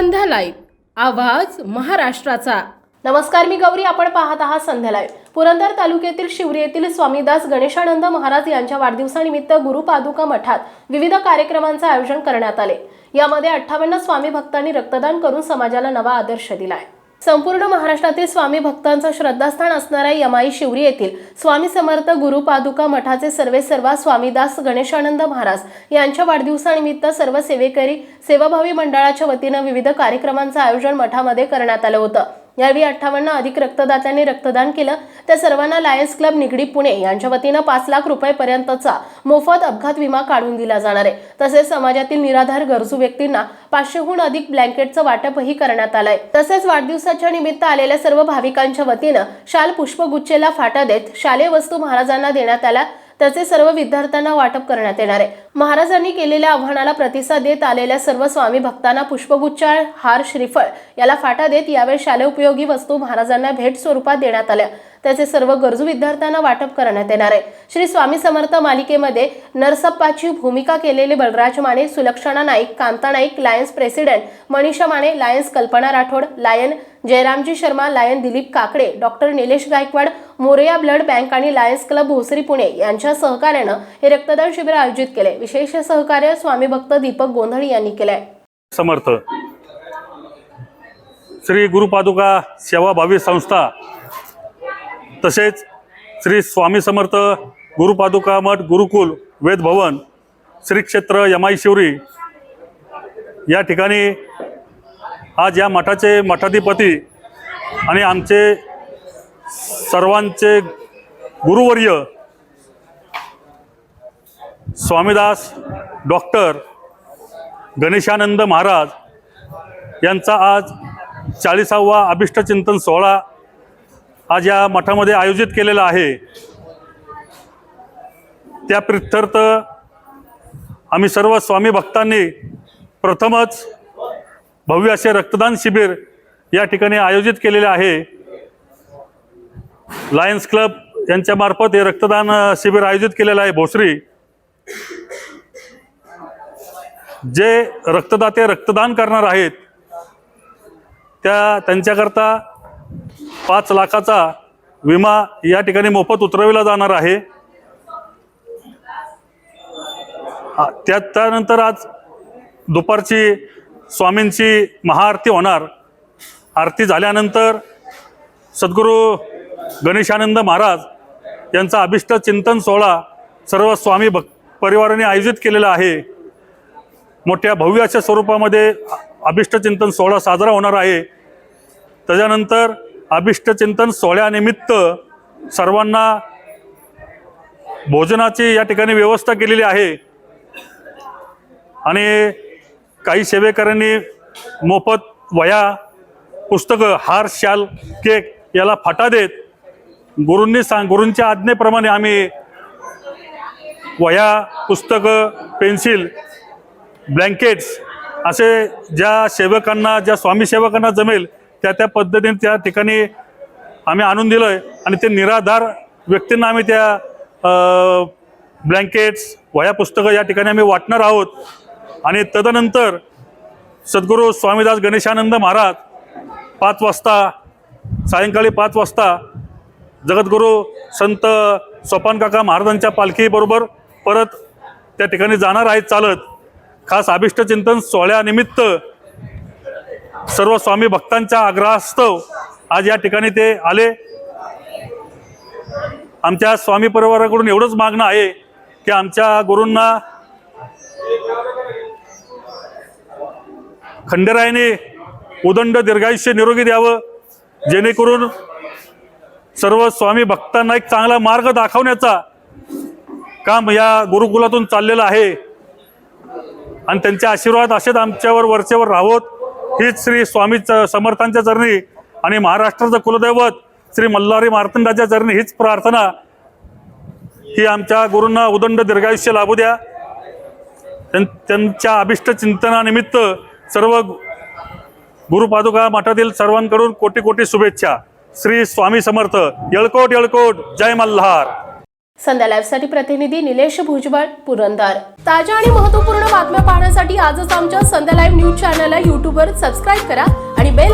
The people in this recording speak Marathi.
संध्या लाईव्ह. आवाज महाराष्ट्राचा. नमस्कार मी गौरी. आपण पाहत आहात संध्या लाईव्ह. पुरंदर तालुक्यातील शिवरी येथील स्वामीदास गणेशानंद महाराज यांच्या वाढदिवसानिमित्त गुरुपादुका मठात विविध कार्यक्रमांचे आयोजन करण्यात आले. यामध्ये अठ्ठावन्न स्वामी भक्तांनी रक्तदान करून समाजाला नवा आदर्श दिला आहे संपूर्ण महाराष्ट्रातील स्वामी भक्तांचं श्रद्धास्थान असणाऱ्या यमाई शिवरी येथील स्वामी समर्थ गुरुपादुका मठाचे सर्वे सर्वा स्वामीदास गणेशानंद महाराज यांच्या वाढदिवसानिमित्त सर्व सेवेकरी सेवाभावी मंडळाच्या वतीनं विविध कार्यक्रमांचं आयोजन मठामध्ये करण्यात आलं होतं. यावेळी अठ्ठावन्न अधिक रक्तदात्यांनी रक्तदान केलं. त्या सर्वांना लायन्स क्लब निगडी पुणे यांच्या वतीनं पाच लाख रुपयेपर्यंतचा मोफत अपघात विमा काढून दिला जाणार आहे. तसेच समाजातील निराधार गरजू व्यक्तींना पाचशेहून अधिक ब्लँकेटचं वाटपही करण्यात आलंय. तसेच वाढदिवसाच्या निमित्त आलेल्या सर्व भाविकांच्या वतीनं शाल पुष्पगुच्छेला फाटा देत शालेय वस्तू महाराजांना देण्यात आल्या त्याचे सर्व विद्यार्थ्यांना वाटप करण्यात येणार आहे. महाराजांनी केलेल्या आव्हानाला प्रतिसाद देत आलेल्या सर्व स्वामी भक्तांना पुष्पगुच्छाळ हार श्रीफळ याला फाटा देत यावेळी शालेय उपयोगी वस्तू महाराजांना भेट स्वरूपात देण्यात आल्या. त्याचे सर्व गरजू विद्यार्थ्यांना वाटप करण्यात येणार आहे. श्री स्वामी समर्थ मालिकेमध्ये नरसप्पाची भूमिका केलेले Balraj Mane Sulakshana Naik Kanta Naik Lions president Manisha Mane Lions Kalpana Rathod Lion Jayramji Sharma Lion Dilip Kakade doctor Nilesh Gaikwad Morya blood bank आणि लायन्स क्लब भोसरी पुणे यांच्या सहकार्यानं हे रक्तदान शिबिर आयोजित केले. विशेष सहकार्य स्वामी भक्त दीपक गोंधळी यांनी केलंय. समर्थ. श्री गुरुपादुका सेवाभावी संस्था तसेच श्री स्वामी समर्थ गुरुपादुका मठ गुरुकुल वेद भवन श्री क्षेत्र यमाई शिवरी या ठिकाणी आज या मठाचे मठाधिपती आणि आमचे सर्वांचे गुरुवर्य स्वामीदास डॉक्टर गणेशानंद महाराज यांचा आज चाळीसावा अभिष्टचिंतन सोहळा आज या मठामध्ये आयोजित केलेला आहे. त्या प्रित्यर्थ आम्ही सर्व स्वामी भक्तांनी प्रथमच भव्य असे रक्तदान शिबिर या ठिकाणी आयोजित केलेले आहे. लायन्स क्लब यांच्यामार्फत हे रक्तदान शिबिर आयोजित केलेलं आहे भोसरी. जे रक्तदाते रक्तदान करणार आहेत त्या त्यांच्याकरता पाच लाखाचा विमा या ठिकाणी मोफत उतरविला जाणार आहे. त्यानंतर आज दुपारची स्वामींची महाआरती होणार. आरती झाल्यानंतर सद्गुरू गणेशानंद महाराज यांचा अभिष्ट चिंतन सोहळा सर्व स्वामी भक् परिवाराने आयोजित केलेला आहे. मोठ्या भव्याच्या स्वरूपामध्ये अभिष्ट चिंतन सोहळा साजरा होणार आहे. त्याच्यानंतर अभिष्ट चिंतन सोहळ्यानिमित्त सर्वांना भोजनाची या ठिकाणी व्यवस्था केलेली आहे. आणि काही सेवेकऱ्यांनी मोफत वया पुस्तकं हार शाल केक याला फाटा देत गुरूंनी सांग गुरूंच्या आज्ञेप्रमाणे आम्ही वया पुस्तकं पेन्सिल ब्लँकेट्स असे ज्या सेवकांना ज्या स्वामी सेवकांना जमेल त्या त्या पद्धतीने त्या ठिकाणी आम्ही आणून दिलं आहे आणि ते निराधार व्यक्तींना आम्ही त्या ब्लँकेट्स वया पुस्तकं या ठिकाणी आम्ही वाटणार आहोत. आणि तदनंतर सद्गुरू स्वामीदास गणेशानंद महाराज पाच वाजता सायंकाळी पाच वाजता जगद्गुरू संत सोपान काका महाराजांच्या पालखीबरोबर परत त्या ठिकाणी जाणार आहेत चालत. खास अभिष्टचिंतन सोहळ्यानिमित्त सर्व स्वामी भक्तांच्या आग्रहास्तव आज या ठिकाणी ते आले. आमच्या स्वामी परिवाराकडून एवढंच मागणं आहे की आमच्या गुरूंना खंडेरायाने उदंड दीर्घायुष्य निरोगी द्यावं जेणेकरून सर्व स्वामी भक्तांना एक चांगला मार्ग दाखवण्याचा काम या गुरुकुलातून चाललेलं आहे. आणि त्यांचे आशीर्वाद असेच आमच्यावर वरचेवर राहोत. हीच श्री स्वामी समर्थांच्या चरणी आणि महाराष्ट्राचं कुलदैवत श्री मल्हारी मार्तंडाच्या चरणी हीच प्रार्थना. ही आमच्या गुरूंना उदंड दीर्घायुष्य लाभू द्या. त्यां- त्यांच्या अभिष्ट चिंतनानिमित्त सर्व गुरुपादुका मठातील सर्वांकडून कोटी कोटी शुभेच्छा. श्री स्वामी समर्थ. येळकोट येळकोट. जय मल्हार. संध्या लाईव्हसाठी प्रतिनिधी निलेश भुजबळ पुरंदर. ताज्या आणि महत्त्वपूर्ण बातम्या पाहण्यासाठी आजच आमच्या संध्या लाईव्ह न्यूज चॅनलला यूट्यूबवर सबस्क्राईब करा.